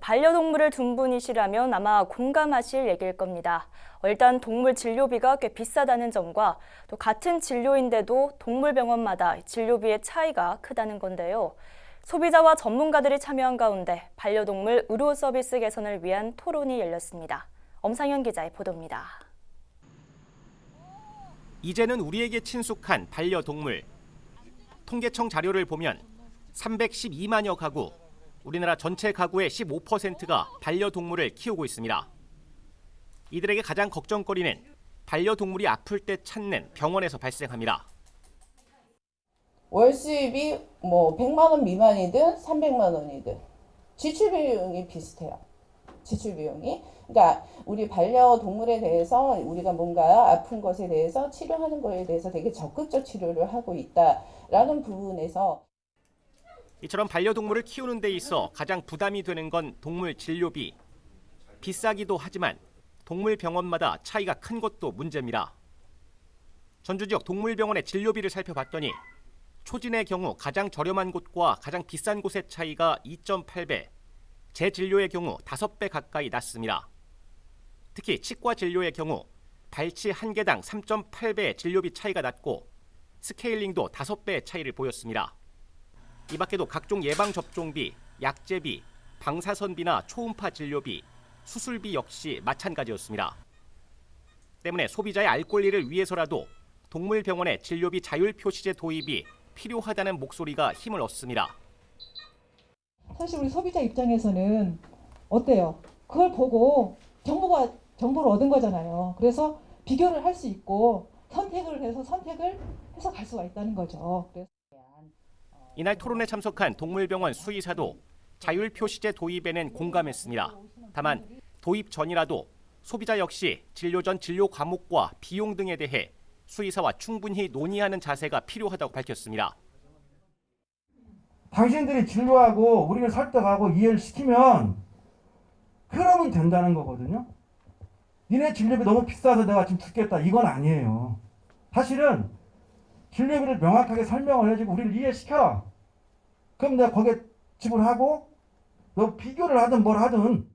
반려동물을 둔 분이시라면 아마 공감하실 얘기일 겁니다. 어, 일단 동물 진료비가 꽤 비싸다는 점과 또 같은 진료인데도 동물병원마다 진료비의 차이가 크다는 건데요. 소비자와 전문가들이 참여한 가운데 반려동물 의료 서비스 개선을 위한 토론이 열렸습니다. 엄상현 기자의 보도입니다. 이제는 우리에게 친숙한 반려동물. 통계청 자료를 보면 312만여 가구, 우리나라 전체 가구의 15%가 반려동물을 키우고 있습니다. 이들에게 가장 걱정거리는 반려동물이 아플 때 찾는 병원에서 발생합니다. 월 수입이 뭐 100만 원 미만이든 300만 원이든 지출 비용이 비슷해요. 지출 비용이. 그러니까 우리 반려동물에 대해서 우리가 뭔가 아픈 것에 대해서 치료하는 거에 대해서 되게 적극적 치료를 하고 있다라는 부분에서 이처럼 반려동물을 키우는 데 있어 가장 부담이 되는 건 동물 진료비. 비싸기도 하지만 동물 병원마다 차이가 큰 것도 문제입니다. 전주 지역 동물병원의 진료비를 살펴봤더니 초진의 경우 가장 저렴한 곳과 가장 비싼 곳의 차이가 2.8배, 재진료의 경우 5배 가까이 났습니다. 특히 치과 진료의 경우 발치 한 개당 3.8배의 진료비 차이가 났고 스케일링도 5배의 차이를 보였습니다. 이 밖에도 각종 예방 접종비, 약제비, 방사선비나 초음파 진료비, 수술비 역시 마찬가지였습니다. 때문에 소비자의 알 권리를 위해서라도 동물병원의 진료비 자율 표시제 도입이 필요하다는 목소리가 힘을 얻습니다. 사실 우리 소비자 입장에서는 어때요? 그걸 보고 정보가 정보를 얻은 거잖아요. 그래서 비교를 할 수 있고 선택을 해서 선택을 해서 갈 수가 있다는 거죠. 이날 토론에 참석한 동물병원 수의사도 자율 표시제 도입에는 공감했습니다. 다만 도입 전이라도 소비자 역시 진료 전 진료 과목과 비용 등에 대해 수의사와 충분히 논의하는 자세가 필요하다고 밝혔습니다. 당신들이 진료하고 우리를 설득하고 이해를 시키면 그러면 된다는 거거든요. 니네 진료비 너무 비싸서 내가 지금 죽겠다 이건 아니에요. 사실은 진료비를 명확하게 설명을 해주고 우리를 이해시켜라. 그럼 내가 거기에 지불하고 너 비교를 하든 뭘 하든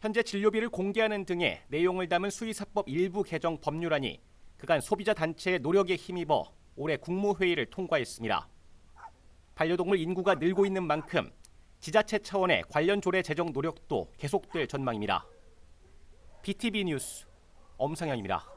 현재 진료비를 공개하는 등의 내용을 담은 수의사법 일부 개정 법률안이 그간 소비자 단체의 노력에 힘입어 올해 국무회의를 통과했습니다. 반려동물 인구가 늘고 있는 만큼 지자체 차원의 관련 조례 제정 노력도 계속될 전망입니다. BTV 뉴스 엄상현입니다.